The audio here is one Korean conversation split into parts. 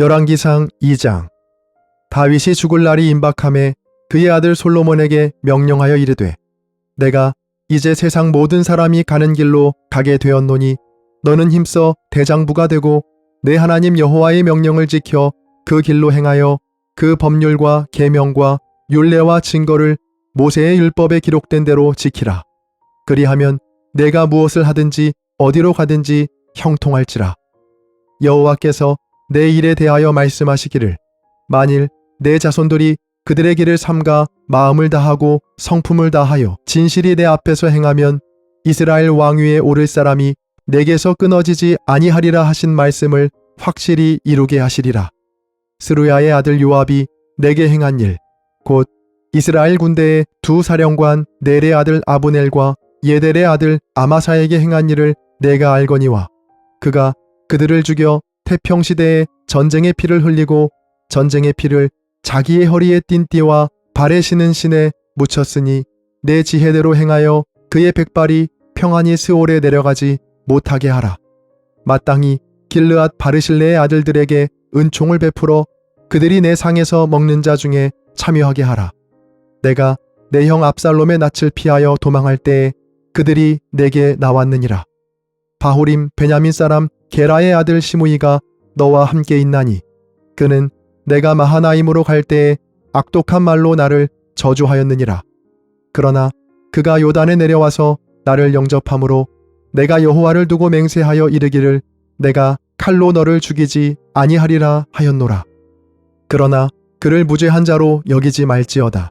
열왕기상 2장. 다윗이 죽을 날이 임박함에 그의 아들 솔로몬에게 명령하여 이르되 내가 이제 세상 모든 사람이 가는 길로 가게 되었노니 너는 힘써 대장부가 되고 내 하나님 여호와의 명령을 지켜 그 길로 행하여 그 법률과 계명과 율례와 증거를 모세의 율법에 기록된 대로 지키라. 그리하면 내가 무엇을 하든지 어디로 가든지 형통할지라. 여호와께서 내 일에 대하여 말씀하시기를 만일 내 자손들이 그들의 길을 삼가 마음을 다하고 성품을 다하여 진실이 내 앞에서 행하면 이스라엘 왕위에 오를 사람이 내게서 끊어지지 아니하리라 하신 말씀을 확실히 이루게 하시리라. 스루야의 아들 요압이 내게 행한 일, 곧 이스라엘 군대의 두 사령관 넬의 아들 아브넬과 예델의 아들 아마사에게 행한 일을 내가 알거니와 그가 그들을 죽여 태평 시대에 전쟁의 피를 흘리고 전쟁의 피를 자기의 허리에 띤 띠와 발에 신은 신에 묻혔으니 내 지혜대로 행하여 그의 백발이 평안히 스올에 내려가지 못하게 하라. 마땅히 길르앗 바르실레의 아들들에게 은총을 베풀어 그들이 내 상에서 먹는 자 중에 참여하게 하라. 내가 내 형 압살롬의 낯을 피하여 도망할 때에 그들이 내게 나왔느니라. 바후림 베냐민 사람 게라의 아들 시므이가 너와 함께 있나니 그는 내가 마하나임으로 갈 때에 악독한 말로 나를 저주하였느니라. 그러나 그가 요단에 내려와서 나를 영접함으로 내가 여호와를 두고 맹세하여 이르기를 내가 칼로 너를 죽이지 아니하리라 하였노라. 그러나 그를 무죄한 자로 여기지 말지어다.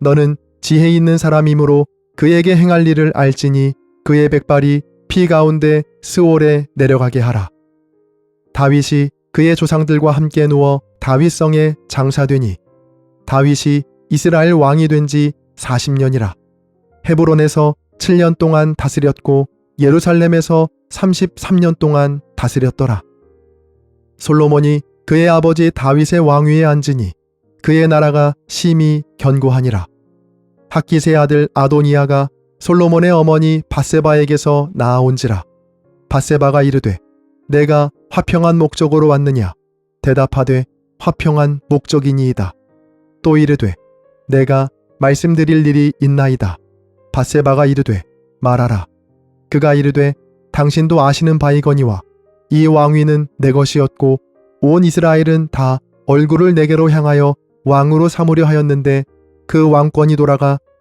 너는 지혜 있는 사람이므로 그에게 행할 일을 알지니 그의 백발이 피 가운데 스올에 내려가게 하라. 다윗이 그의 조상들과 함께 누워 다윗성에 장사되니 다윗이 이스라엘 왕이 된 지 40년이라. 헤브론에서 7년 동안 다스렸고 예루살렘에서 33년 동안 다스렸더라. 솔로몬이 그의 아버지 다윗의 왕위에 앉으니 그의 나라가 심히 견고하니라. 학기세 아들 아도니아가 솔로몬의 어머니 바세바에게서 나아온지라. 바세바가 이르되 내가 화평한 목적으로 왔느냐? 대답하되 화평한 목적이니이다. 또 이르되 내가 말씀드릴 일이 있나이다. 바세바가 이르되 말하라. 그가 이르되 당신도 아시는 바이거니와 이 왕위는 내 것이었고 온 이스라엘은 다 얼굴을 내게로 향하여 왕으로 삼으려 하였는데 그 왕권이 돌아가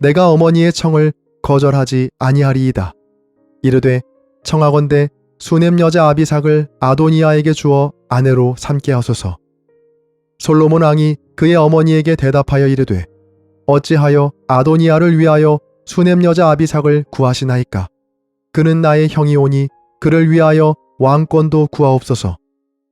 내가 어머니의 청을 거절하지 아니하리이다. 이르되 청하건대 수넴 여자 아비삭을 아도니아에게 주어 아내로 삼게 하소서. 솔로몬 왕이 그의 어머니에게 대답하여 이르되 어찌하여 아도니아를 위하여 수넴 여자 아비삭을 구하시나이까? 그는 나의 형이오니 그를 위하여 왕권도 구하옵소서.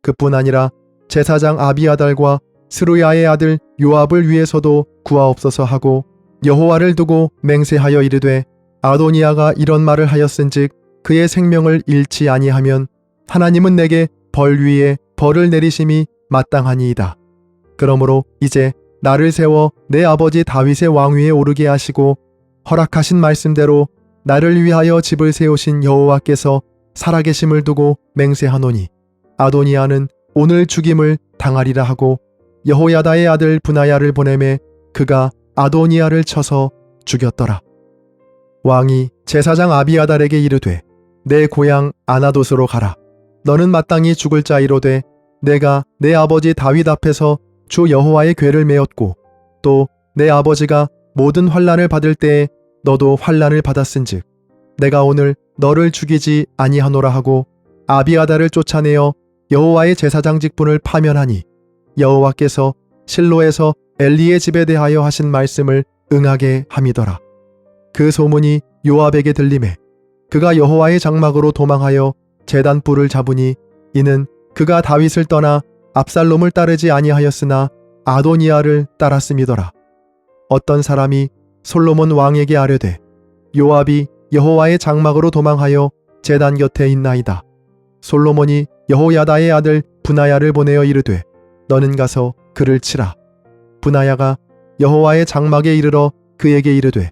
그뿐 아니라 제사장 아비아달과 스루야의 아들 요압을 위해서도 구하옵소서 하고 여호와를 두고 맹세하여 이르되 아도니아가 이런 말을 하였은즉 그의 생명을 잃지 아니하면 하나님은 내게 벌 위에 벌을 내리심이 마땅하니이다. 그러므로 이제 나를 세워 내 아버지 다윗의 왕위에 오르게 하시고 허락하신 말씀대로 나를 위하여 집을 세우신 여호와께서 살아계심을 두고 맹세하노니 아도니아는 오늘 죽임을 당하리라 하고 여호야다의 아들 분하야를 보내매 그가 아도니아를 쳐서 죽였더라. 왕이 제사장 아비아달에게 이르되 내 고향 아나돗으로 가라. 너는 마땅히 죽을 자이로 되 내가 내 아버지 다윗 앞에서 주 여호와의 궤를 메었고 또 내 아버지가 모든 환란을 받을 때에 너도 환란을 받았은즉 내가 오늘 너를 죽이지 아니하노라 하고 아비아다를 쫓아내어 여호와의 제사장 직분을 파면하니 여호와께서 실로에서 엘리의 집에 대하여 하신 말씀을 응하게 함이더라. 그 소문이 요압에게 들림에 그가 여호와의 장막으로 도망하여 제단 뿔을 잡으니 이는 그가 다윗을 떠나 압살롬을 따르지 아니하였으나 아도니아를 따랐음이더라. 어떤 사람이 솔로몬 왕에게 아뢰되 요압이 여호와의 장막으로 도망하여 제단 곁에 있나이다. 솔로몬이 여호야다의 아들 분하야를 보내어 이르되 너는 가서 그를 치라. 분하야가 여호와의 장막에 이르러 그에게 이르되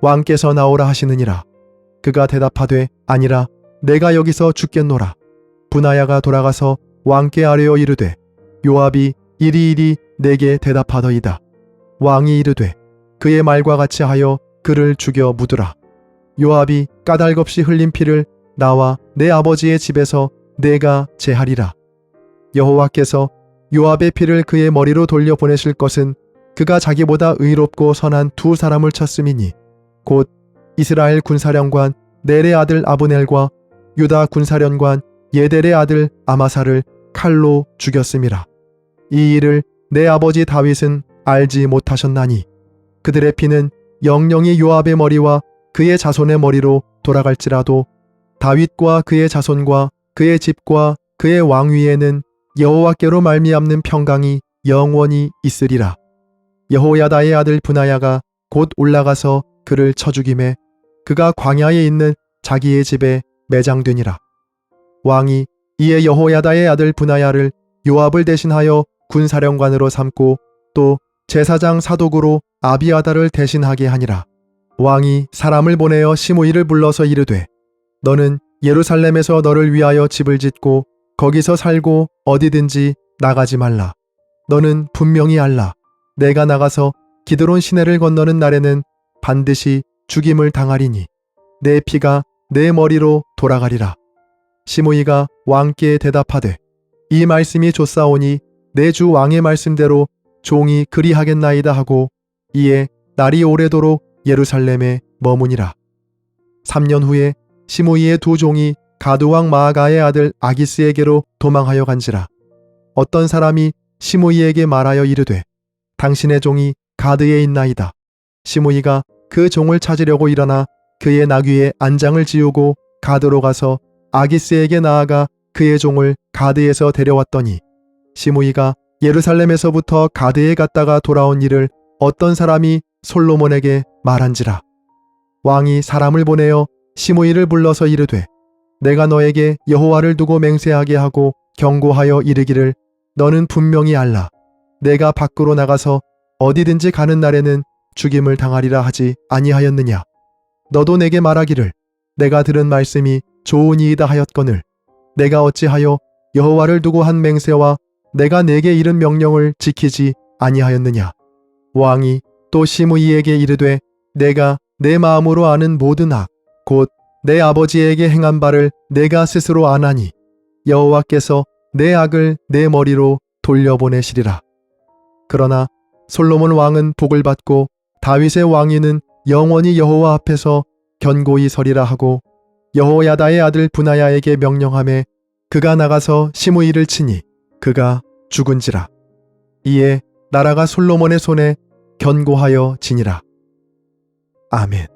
왕께서 나오라 하시느니라. 그가 대답하되 아니라 내가 여기서 죽겠노라. 분하야가 돌아가서 왕께 아뢰어 이르되 요압이 이리 이리 내게 대답하더이다. 왕이 이르되 그의 말과 같이 하여 그를 죽여 묻으라. 요압이 까닭없이 흘린 피를 나와 내 아버지의 집에서 내가 제하리라. 여호와께서 요압의 피를 그의 머리로 돌려 보내실 것은 그가 자기보다 의롭고 선한 두 사람을 쳤음이니 곧 이스라엘 군사령관 넬의 아들 아브넬과 유다 군사령관 예델의 아들 아마사를 칼로 죽였음이라. 이 일을 내 아버지 다윗은 알지 못하셨나니 그들의 피는 영영이 요압의 머리와 그의 자손의 머리로 돌아갈지라도 다윗과 그의 자손과 그의 집과 그의 왕위에는 여호와께로 말미암는 평강이 영원히 있으리라. 여호야다의 아들 분하야가 곧 올라가서 그를 쳐 죽임에 그가 광야에 있는 자기의 집에 매장되니라. 왕이 이에 여호야다의 아들 분하야를 요압을 대신하여 군사령관으로 삼고 또 제사장 사독으로 아비아다를 대신하게 하니라. 왕이 사람을 보내어 시므이를 불러서 이르되 너는 예루살렘에서 너를 위하여 집을 짓고 거기서 살고 어디든지 나가지 말라. 너는 분명히 알라. 내가 나가서 기드론 시내를 건너는 날에는 반드시 죽임을 당하리니 내 피가 내 머리로 돌아가리라. 시므이가 왕께 대답하되 이 말씀이 좋사오니 내 주 왕의 말씀대로 종이 그리하겠나이다 하고 이에 날이 오래도록 예루살렘에 머무니라. 3년 후에 시므이의 두 종이 가드왕 마아가의 아들 아기스에게로 도망하여 간지라. 어떤 사람이 시므이에게 말하여 이르되 당신의 종이 가드에 있나이다. 시므이가 그 종을 찾으려고 일어나 그의 나귀에 안장을 지우고 가드로 가서 아기스에게 나아가 그의 종을 가드에서 데려왔더니 시므이가 예루살렘에서부터 가드에 갔다가 돌아온 일을 어떤 사람이 솔로몬에게 말한지라. 왕이 사람을 보내어 시므이를 불러서 이르되 내가 너에게 여호와를 두고 맹세하게 하고 경고하여 이르기를 너는 분명히 알라. 내가 밖으로 나가서 어디든지 가는 날에는 죽임을 당하리라 하지 아니하였느냐. 너도 내게 말하기를 내가 들은 말씀이 좋으니이다 하였거늘 내가 어찌하여 여호와를 두고 한 맹세와 내가 내게 이른 명령을 지키지 아니하였느냐. 왕이 또 시므이에게 이르되 내가 내 마음으로 아는 모든 악 곧 내 아버지에게 행한 바를 내가 스스로 아나니 여호와께서 내 악을 내 머리로 돌려보내시리라. 그러나 솔로몬 왕은 복을 받고 다윗의 왕위는 영원히 여호와 앞에서 견고히 서리라 하고 여호야다의 아들 분하야에게 명령함에 그가 나가서 시므이를 치니 그가 죽은지라. 이에 나라가 솔로몬의 손에 견고하여 지니라. 아멘.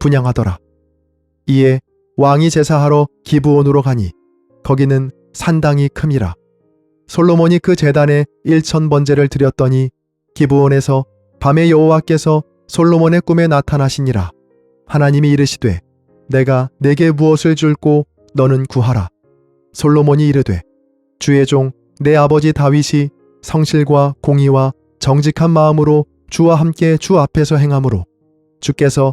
분양하더라. 이에 왕이 제사하러 기브온으로 가니 거기는 산당이 큼이라. 솔로몬이 그 제단에 일천 번제를 드렸더니 기브온에서 밤에 여호와께서 솔로몬의 꿈에 나타나시니라. 하나님이 이르시되 내가 내게 무엇을 줄고 너는 구하라. 솔로몬이 이르되 주의 종 내 아버지 다윗이 성실과 공의와 정직한 마음으로 주와 함께 주 앞에서 행함으로 주께서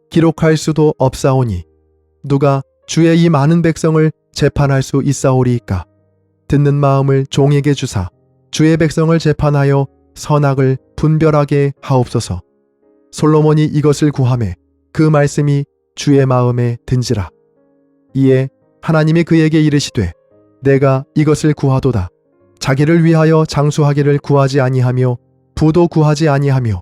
기록할 수도 없사오니 누가 주의 이 많은 백성을 재판할 수 있사오리이까? 듣는 마음을 종에게 주사 주의 백성을 재판하여 선악을 분별하게 하옵소서. 솔로몬이 이것을 구함에 그 말씀이 주의 마음에 든지라. 이에 하나님이 그에게 이르시되 내가 이것을 구하도다. 자기를 위하여 장수하기를 구하지 아니하며 부도 구하지 아니하며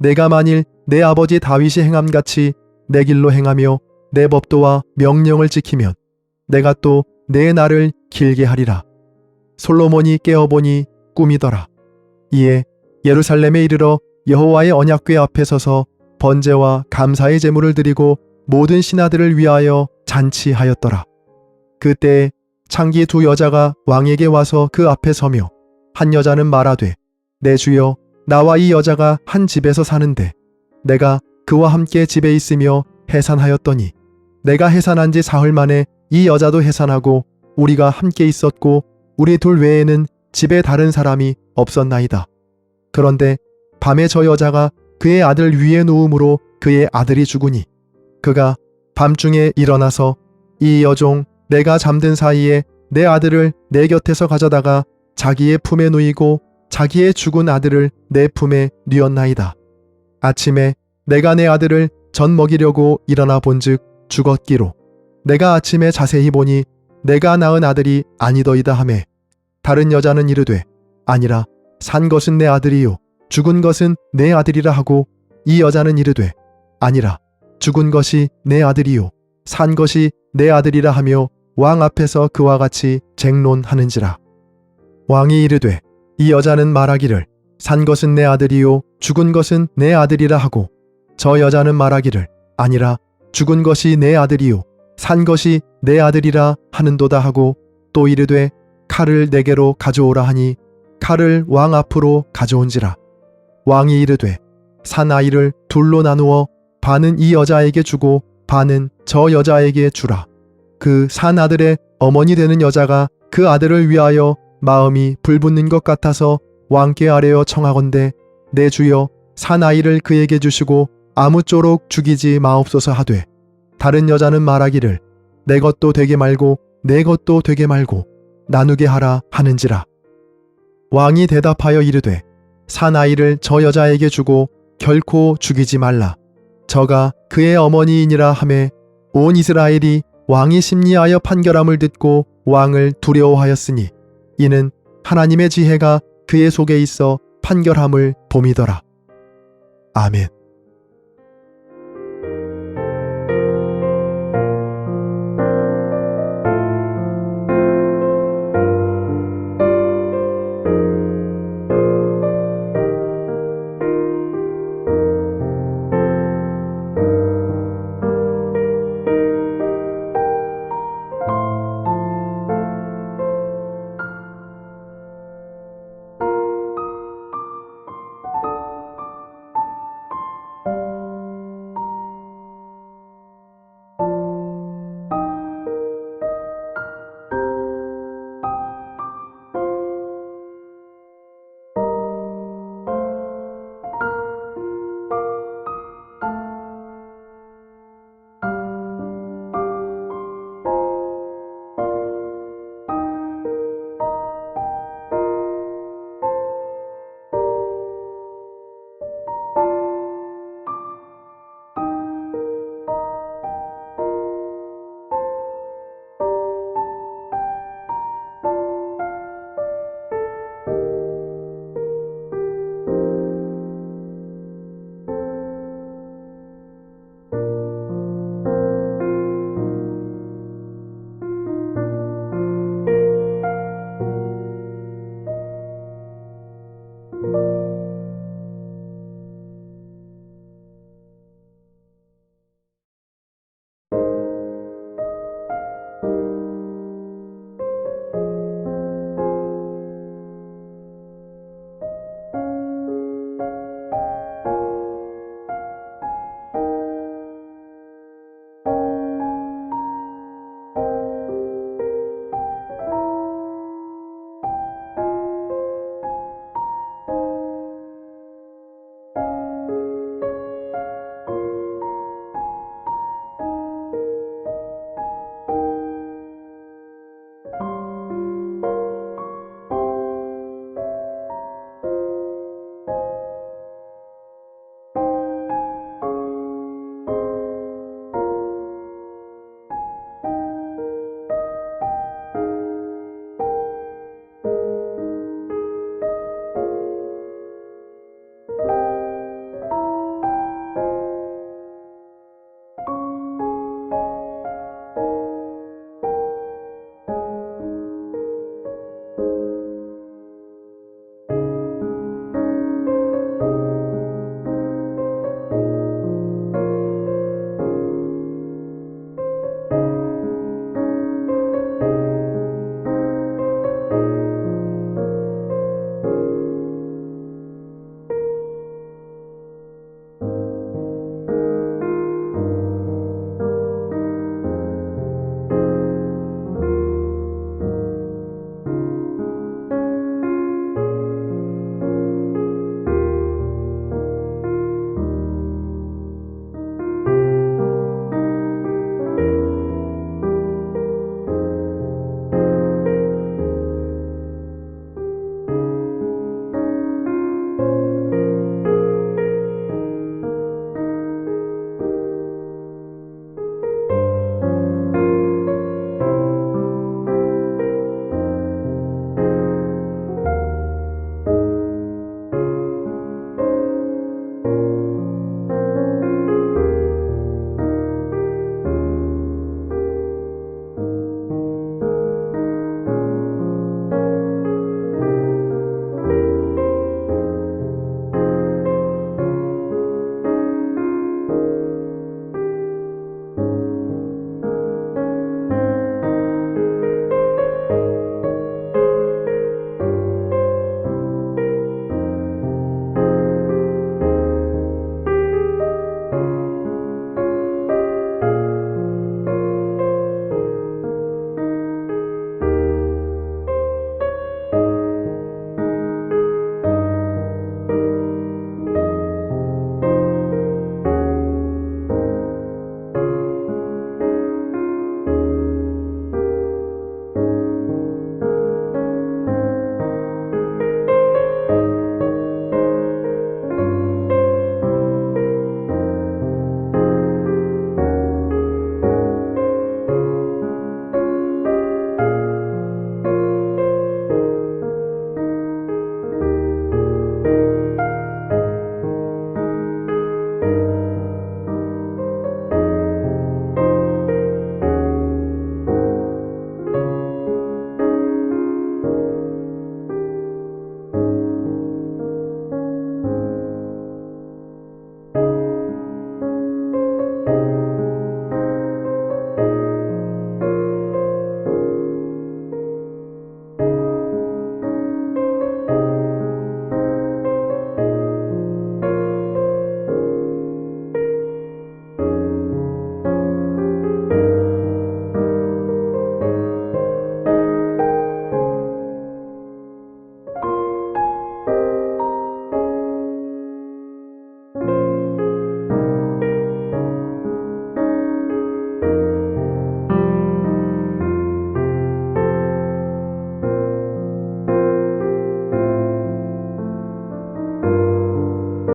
내가 만일 내 아버지 다윗이 행함 같이 내 길로 행하며 내 법도와 명령을 지키면 내가 또 내 날을 길게 하리라. 솔로몬이 깨어보니 꿈이더라. 이에 예루살렘에 이르러 여호와의 언약궤 앞에 서서 번제와 감사의 제물을 드리고 모든 신하들을 위하여 잔치하였더라. 그때 창기 두 여자가 왕에게 와서 그 앞에 서며 한 여자는 말하되 내 주여 나와 이 여자가 한 집에서 사는데 내가 그와 함께 집에 있으며 해산하였더니 내가 해산한 지 사흘 만에 이 여자도 해산하고 우리가 함께 있었고 우리 둘 외에는 집에 다른 사람이 없었나이다. 그런데 밤에 저 여자가 그의 아들 위에 누움으로 그의 아들이 죽으니 그가 밤중에 일어나서 이 여종 내가 잠든 사이에 내 아들을 내 곁에서 가져다가 자기의 품에 누이고 자기의 죽은 아들을 내 품에 뉘었나이다. 아침에 내가 내 아들을 전 먹이려고 일어나 본즉 죽었기로 내가 아침에 자세히 보니 내가 낳은 아들이 아니더이다 하매 다른 여자는 이르되 아니라 산 것은 내 아들이요 죽은 것은 내 아들이라 하고 이 여자는 이르되 아니라 죽은 것이 내 아들이요 산 것이 내 아들이라 하며 왕 앞에서 그와 같이 쟁론하는지라 왕이 이르되 이 여자는 말하기를 산 것은 내 아들이요 죽은 것은 내 아들이라 하고 저 여자는 말하기를 아니라 죽은 것이 내 아들이요 산 것이 내 아들이라 하는도다 하고 또 이르되 칼을 내게로 가져오라 하니 칼을 왕 앞으로 가져온지라. 왕이 이르되 산 아이를 둘로 나누어 반은 이 여자에게 주고 반은 저 여자에게 주라. 그 산 아들의 어머니 되는 여자가 그 아들을 위하여 마음이 불붙는 것 같아서 왕께 아뢰어 청하건대 내 주여 산 아이를 그에게 주시고 아무쪼록 죽이지 마옵소서 하되 다른 여자는 말하기를 내 것도 되게 말고 내 것도 되게 말고 나누게 하라 하는지라. 왕이 대답하여 이르되 산 아이를 저 여자에게 주고 결코 죽이지 말라. 저가 그의 어머니이니라 하매 온 이스라엘이 왕이 심리하여 판결함을 듣고 왕을 두려워하였으니 이는 하나님의 지혜가 그의 속에 있어 판결함을 봄이더라. 아멘.